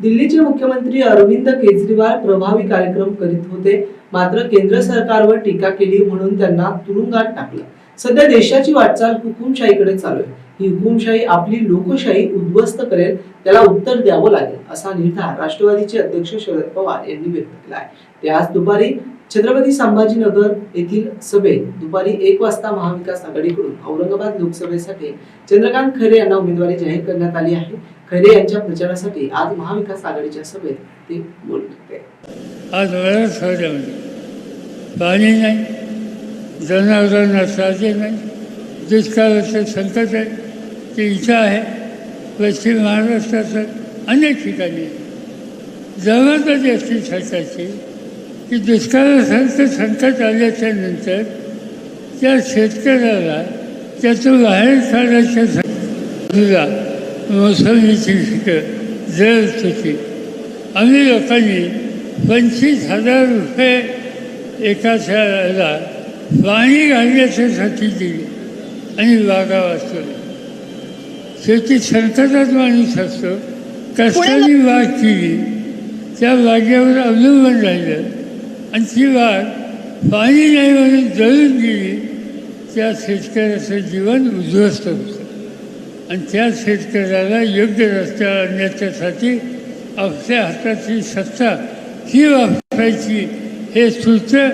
दिल्लीचे मुख्यमंत्री अरविंद केजरीवाल प्रभावी कार्यक्रम करीत होते. मात्र केंद्र सरकारवर टीका केली म्हणून त्यांना तुरुंगात टाकलं. सध्या देशाची वाटचाल हुकुमशाहीकडे चालू आहे. ही हुकुमशाही आपली लोकशाही उद्ध्वस्त करेल त्याला उत्तर द्यावं लागेल असा निर्धार राष्ट्रवादीचे अध्यक्ष शरद पवार यांनी व्यक्त केला आहे. ते आज दुपारी छत्रपती संभाजीनगर येथील सभेत दुपारी एक वाजता महाविकास आघाडीकडून औरंगाबाद लोकसभेसाठी चंद्रकांत खैरे यांना उमेदवारी जाहीर करण्यात आली आहे. खैरे यांच्या प्रचारासाठी आज महाविकास आघाडीच्या सभेत ते बोलत होते. आज पाणी नाही जनावरांना साधे नाही दुष्काळाचं संकट आहे, ते इथं आहे पश्चिम महाराष्ट्राचं अनेक ठिकाणी. जबाबदारी असते सरकारची की दुष्काळासारखं संकट आल्याच्या नंतर त्या शेतकऱ्याला त्यातून बाहेर काढायच्या तुला मोसमीची पिकं जळ चुकी आम्ही लोकांनी पंचवीस हजार रुपये एका शहराला पाणी घालण्याच्यासाठी दिली आणि बागा वाचवल्या शेवटी संकटात माणूस असतो. कष्टाने बाग केली. त्या बागेवर अवलंबून राहिलं. आणि ती बाग पाणी नाही म्हणून जळून गेली. त्या शेतकऱ्याचं जीवन उद्ध्वस्त होतं. आणि त्या शेतकऱ्याला योग्य रस्त्यावर आणण्याच्यासाठी आपल्या हाताची सत्ता ही वापरायची हे सूत्र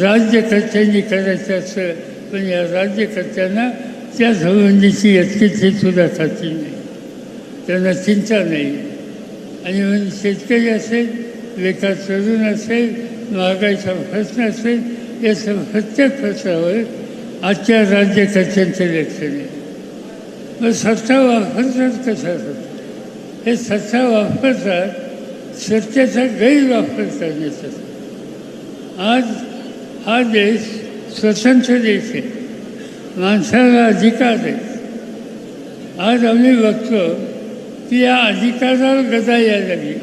राज्यकर्त्यांनी करायचं असं पण या राज्यकर्त्यांना त्या संबंधीची यत्किची सुद्धा खात्री नाही. त्यांना चिंता नाही. आणि म्हणून शेतकरी असेल लेखा तरुण असेल महागाईचा प्रश्न असेल या सर्व प्रत्येक प्रश्नावर आजच्या राज्यकर्त्यांचं लक्ष नाही. मग सत्ता वापरतात कशासाठी हे सत्ता वापरतात सत्तेचा गैरवापर करण्यासाठी आज हा देश स्वतंत्र देश आहे. माणसाला अधिकार आहे. आज आम्ही बघतो की या अधिकारावर गदा यायला लागली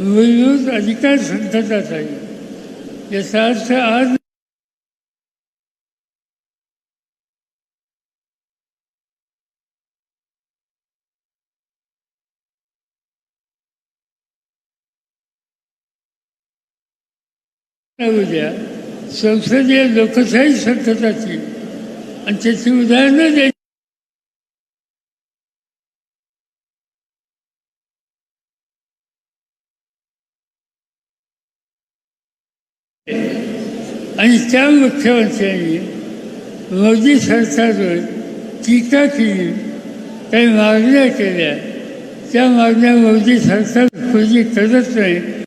मूलभूत अधिकार संकटात आहे. याचा अर्थ आज उद्या संसदीय लोकशाही संकटाची आणि त्याची उदाहरणं द्यायची आणि त्या मुख्यमंत्र्यांनी मोदी सरकारवर टीका केली. काही मागण्या केल्या. त्या मागण्या मोदी सरकार पूर्वी करत नाही.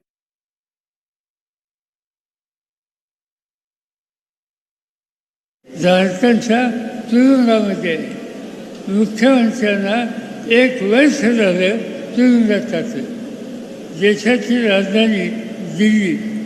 झारखंडच्या तुरुंगामध्ये मुख्यमंत्र्यांना एक वर्ष झालं तुरुंगात टाकलं देशाची राजधानी दिल्ली.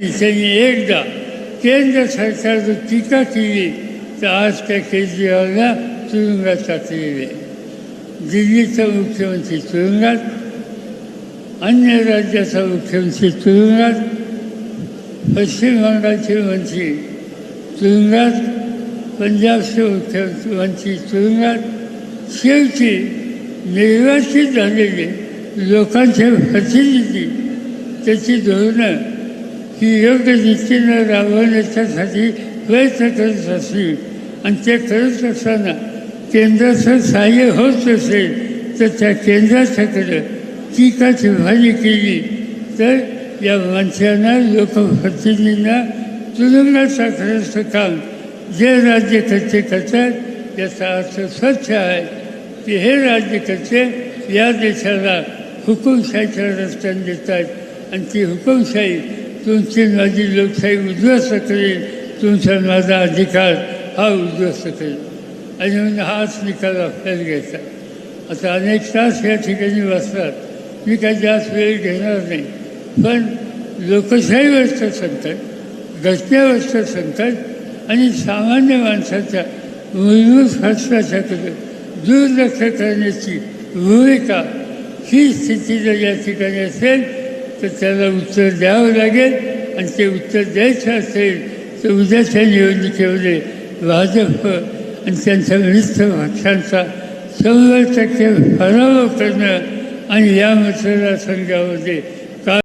त्यांनी एकदा केंद्र सरकारवर टीका केली तर आज त्या केजरीवालला तुरुंगात टाकलेले. दिल्लीचा मुख्यमंत्री तुरुंगात अन्य राज्याचा मुख्यमंत्री तुरुंगात पश्चिम बंगालचे मंत्री तुरुंगात पंजाबचे मुख्यमंत्री तुरुंगात. शेवटी निर्वाचित झालेले लोकांचे प्रतिनिधी त्याची धोरणं ही योग्य रीतीनं राबवण्याच्यासाठी प्रयत्न करत असतील आणि ते करत असताना केंद्राचं सहाय्य होत असेल तर त्या केंद्राच्याकडं का विभागणी केली. तर या माणसांना लोकप्रतिनिधींना तुरुंगात टाकण्याचं काम जे राज्यकर्ते करतात याचा अर्थ स्वच्छ आहे. की हे राज्यकर्ते या देशाला हुकुमशाहीच्या रस्त्याने देतात. आणि ती हुकुमशाही तुमची माझी लोकशाही उद्ध्वस्त करेल तुमचा माझा अधिकार हा उद्ध्वस्त. करेल आणि म्हणून हाच निकाल आपल्याला घ्यायचा. आता अनेक तास या ठिकाणी वाचतात मी काही जास्त वेळ घेणार नाही. पण लोकशाहीवरचं संकट घटनेवरचं संकट आणि सामान्य माणसाच्या मूलभूत हस्ताच्याकडे दुर्लक्ष करण्याची भूमिका ही स्थिती जर या ठिकाणी असेल तर त्याला उत्तर द्यावं लागेल आणि ते उत्तर द्यायचं असेल तर उद्याच्या निवडणुकीमध्ये भाजप आणि त्यांच्या विरुद्ध पक्षांचा शंभर टक्के पराभव करणं आणि या मतदारसंघामध्ये